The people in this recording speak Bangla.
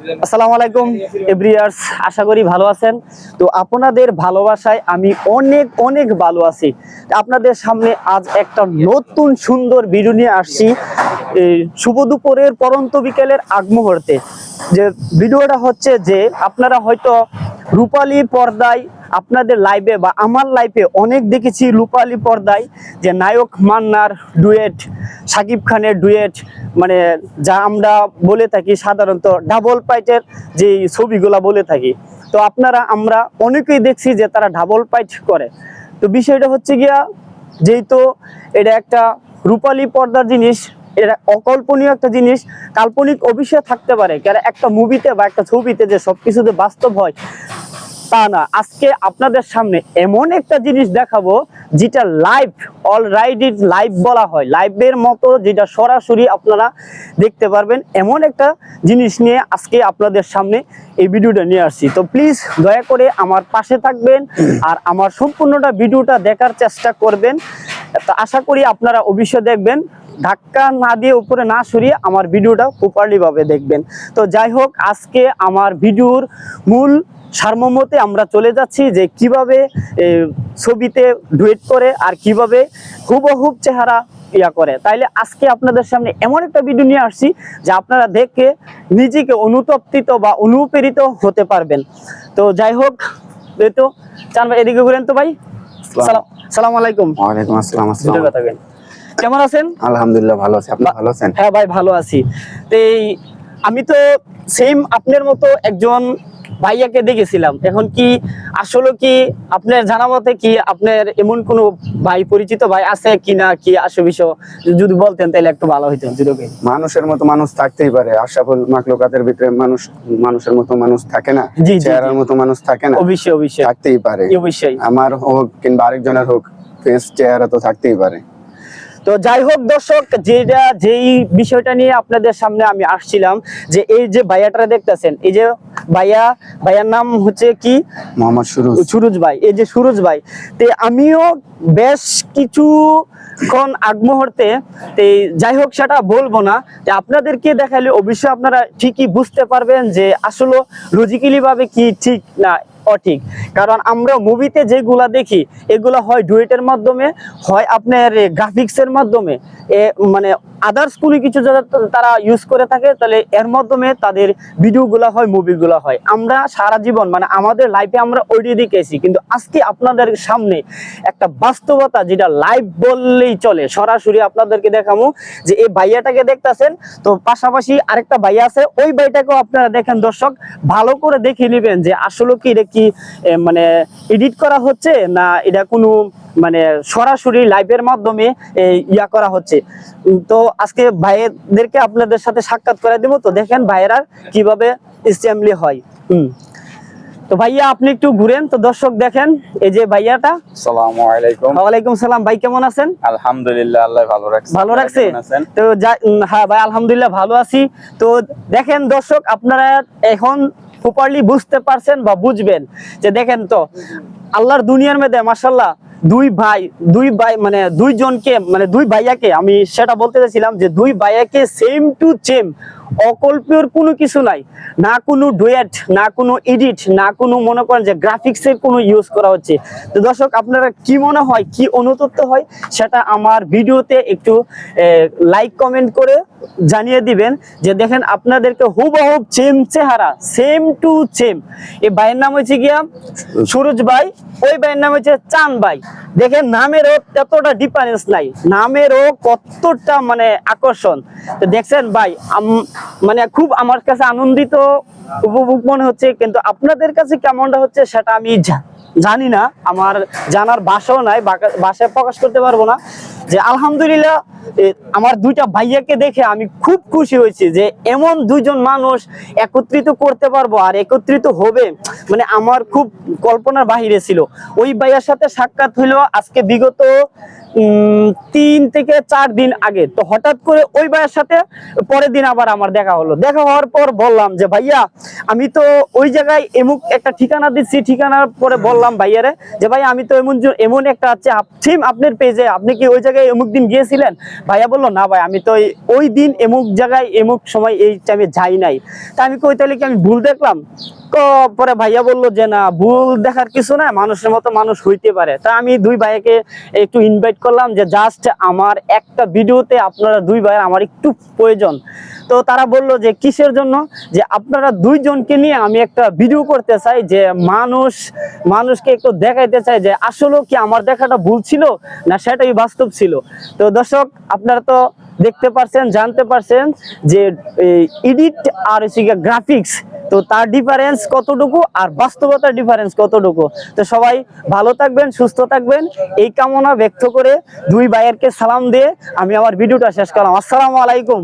আসসালামু আলাইকুম, এভরিয়ার্স, আশা করি ভালো আছেন। তো আপনাদের ভালোবাসায় আমি অনেক অনেক ভালো আছি। আপনাদের সামনে আজ একটা নতুন সুন্দর ভিডিও নিয়ে আসছি। এই শুভ দুপুরের পরন্ত বিকেলের আগ মুহূর্তে যে ভিডিওটা হচ্ছে যে, আপনারা হয়তো রূপালী পর্দায় আপনাদের লাইভে বা আমার লাইফে অনেক দেখেছি রূপালী পর্দায়, যে নায়ক মান্নার ডুয়েট সাকিব খানের ডুয়েট মানে যা আমরা বলে থাকি সাধারণত ডাবল পাইটের যে ছবিগুলা বলে থাকি। তো আপনারা, আমরা অনেকেই দেখছি যে তারা ডাবল পাইট করে। তো বিষয়টা হচ্ছে গিয়া, যেহেতু এটা একটা রূপালী পর্দার জিনিস, এটা অকল্পনীয় একটা জিনিস, কাল্পনিক অবশ্যই থাকতে পারে। কারণ একটা মুভিতে বা একটা ছবিতে যে সব কিছুতে বাস্তব হয় তা না, আজকে আপনাদের সামনে এমন একটা জিনিস দেখাবো যেটা লাইভ অলরাইডি লাইভ বলা হয়। লাইভের মতো যেটা সরাসরি আপনারা দেখতে পারবেন, এমন একটা জিনিস নিয়ে আজকে আপনাদের সামনে এই ভিডিওটা নিয়ে আসছি। তো প্লিজ দয়া করে আমার পাশে থাকবেন আর আমার সম্পূর্ণটা ভিডিওটা দেখার চেষ্টা করবেন। তো আশা করি আপনারা অবশ্যই দেখবেন। ধাক্কা না দিয়ে উপরে না সরিয়ে আমার ভিডিওটা প্রপারলি ভাবে দেখবেন। তো যাই হোক, আজকে আমার ভিডিওর মূল সারমর্মতে আমরা চলে যাচ্ছি যে কীভাবে ছবিতে ডুয়েট করে আর কীভাবে হুবহুব চেহারা ইয়া করে। তাইলে আজকে আপনাদের সামনে এমন একটা ভিডিও নিয়ে আসছি যে আপনারা দেখে নিজেকে অনুতপ্তিত বা অনুপ্রেরিত হতে পারবেন। তো যাই হোক এই তো চান ভাই এদিকে ঘুরেন তো ভাই। সালাম আলাইকুম। ওয়ালাইকুম আসসালাম দুটো আসসালাম কথা কেমন আছেন? আলহামদুলিল্লাহ ভালো আছি। আপনি ভালো আছেন? হ্যাঁ ভাই ভালো আছি। তো এই আমি তো সেম আপনার মতো একজন ভাইয়াকে দেখেছিলাম। এখন কি আসলে কি আপনার জানা মতে কি আপনার এমন কোনো ভাই পরিচিত ভাই আছে কিনা কি আসে বিষয়? যদি বলতেন তাহলে একটু ভালো হইতো যদি মানুষের মতো মানুষ থাকতেই পারে। আশাফুল মাকলুকাতের ভিতরে মানুষ মানুষের মতো মানুষ থাকে না? চেহারার মতো মানুষ থাকে না? অবশ্যই অবশ্যই। থাকতেই পারে। অবশ্যই। আমার হোক কিংবা আরেকজনের হোক ফেস চেহারা তো থাকতেই পারে। তো যাই হোক দর্শক যেটা যেই বিষয়টা নিয়ে আপনাদের সামনে আমি আসছিলাম যে এই যে ভাইয়াটা দেখতেছেন এই যে ভাইয়া ভাইয়ার নাম হচ্ছে কি? মোহাম্মদ সুরুজ। সুরজ ভাই এই যে সুরজ ভাই। তে আমিও বেশ কিছুক্ষণ আগ মুহূর্তে তে যাই হোক সেটা বলব না। যে আপনাদেরকে দেখালে অবশ্যই আপনারা ঠিকই বুঝতে পারবেন যে আসলে লজিক্যালি ভাবে কি ঠিক না। অঠিক। কারণ আমরা মুভিতে যেগুলা দেখি, এগুলো হয় ডুয়েটের মাধ্যমে, হয় আপনার গ্রাফিক্সের মাধ্যমে। এ মানে আদার্স কোনো কিছু যারা তারা ইউজ করে থাকে, তাহলে এর মাধ্যমে তাদের ভিডিওগুলো হয় মুভিগুলো হয়। আমরা সারা জীবন মানে আমাদের লাইফে আমরা ওইটি দেখেছি, কিন্তু আজকে আপনাদের সামনে একটা বাস্তবতা যেটা লাইভ বললেই চলে, সরাসরি আপনাদেরকে দেখাবো যে এই ভাইয়াটাকে দেখতেছেন, তো পাশাপাশি আরেকটা ভাইয়া আছে, ওই ভাইটাকেও আপনারা দেখেন দর্শক, ভালো করে দেখে নেবেন যে আসলে কি, এটা কি এ, মানে এডিট করা হচ্ছে না এটা কোনো মানে সরাসরি লাইভের মাধ্যমে ইয়া করা হচ্ছে? তো আজকে ভাইয়েদেরকে আপনাদের সাথে সাক্ষাৎ করে দেবো। তো দেখেন ভাইয়েরা কীভাবে অ্যাসেম্বলি হয়। হুম তো ভাইয়া আপনি একটু ঘুরেন। তো দর্শক দেখেন এই যে ভাইয়াটা। আসসালামু আলাইকুম। সালাম। ভাই কেমন আছেন? আলহামদুলিল্লাহ আল্লাহ ভালো রাখছে। ভালো রাখছে? তো হ্যাঁ ভাই আলহামদুলিল্লাহ ভালো আছি। তো দেখেন দর্শক আপনারা এখন প্রপারলি বুঝতে পারছেন বা বুঝবেন যে দেখেন তো আল্লাহর দুনিয়ার মধ্যে মাসাল্লাহ দুই ভাই দুই ভাই মানে দুইজনকে মানে দুই ভাইয়াকে আমি সেটা বলতে চাইছিলাম যে দুই ভাইয়াকে সেম টু সেম অকল্পের কোনো কিছু নাই। না কোনো ডুয়েট না কোনো এডিট না কোনো মনে করেন যে গ্রাফিক্সের কোনো ইউজ করা হচ্ছে। তো দর্শক, আপনারা কি মনে হয়, কি অনুতপ্ত হয়, সেটা আমার ভিডিওতে একটু লাইক কমেন্ট করে জানিয়ে দিবেন। যে দেখেন, আপনাদেরকে হুবহুব সেম চেহারা সেম টু সেম এই ভাইয়ের নাম হচ্ছে গিয়া সুরজ ভাই, ওই ভাইয়ের নাম হচ্ছে চান ভাই। দেখেন নামেরও এতটা ডিফারেন্স নাই নামেরও কতটা মানে আকর্ষণ। দেখছেন ভাই মানে খুব আমার কাছে আনন্দিত, উপভোগ মনে হচ্ছে, কিন্তু আপনাদের কাছে কেমনটা হচ্ছে সেটা আমি জানি না, আমার জানার বাসাও নাই বাসায় প্রকাশ করতে পারব না। যে আলহামদুলিল্লাহ আমার দুইটা ভাইয়াকে দেখে আমি খুব খুশি হয়েছি যে এমন দুইজন মানুষ একত্রিত করতে পারব আর একত্রিত হবে। মানে আমার খুব কল্পনার বাহিরে ছিল। ওই ভাইয়ার সাথে সাক্ষাৎ হইল আজকে বিগত তিন থেকে চার দিন আগে। তো হঠাৎ করে ওই ভাইয়ের সাথে পরের দিন আবার আমার দেখা হলো। দেখা হওয়ার পর বললাম যে, ভাইয়া, আমি তো ওই জায়গায় এমুক একটা ঠিকানা দিচ্ছি। ঠিকানার পরে বললাম ভাইয়ারে যে ভাই আমি তো এমন এমন একটা আছে সেম আপনার পেজে আপনি কি ওই জায়গায় অমুক দিন গিয়েছিলেন? ভাইয়া বলল, না ভাই, আমি তো ওই দিন এমুক জায়গায়, এমুক সময় এই টাইমে যাই নাই। তা আমি কই, তাহলে কি আমি ভুল দেখলাম? পরে ভাইয়া বলল যে, না, ভুল দেখার কিছু না মানুষের মতো মানুষ হইতে পারে। তা আমি দুই ভাইয়াকে একটু ইনভাইট করলাম যে জাস্ট আমার একটা ভিডিওতে আপনারা দুই ভাই আমার একটু প্রয়োজন। তো তারা বলল যে কিসের জন্য? যে আপনারা দুইজনকে নিয়ে আমি একটা ভিডিও করতে চাই যে মানুষ, মানুষকে একটু দেখাইতে চাই যে আসলেও কি আমার দেখাটা ভুল ছিল না সেটাই বাস্তব ছিল। তো দর্শক, আপনারা তো দেখতে পারছেন, জানতে পারছেন যে এডিট আর গ্রাফিক্স তো তার ডিফারেন্স কতটুকু আর বাস্তবতার ডিফারেন্স কতটুকু? তো সবাই ভালো থাকবেন, সুস্থ থাকবেন। এই কামনা ব্যক্ত করে দুই ভাইয়ারকে সালাম দিয়ে আমি আমার ভিডিওটা শেষ করলাম। আসসালামু আলাইকুম।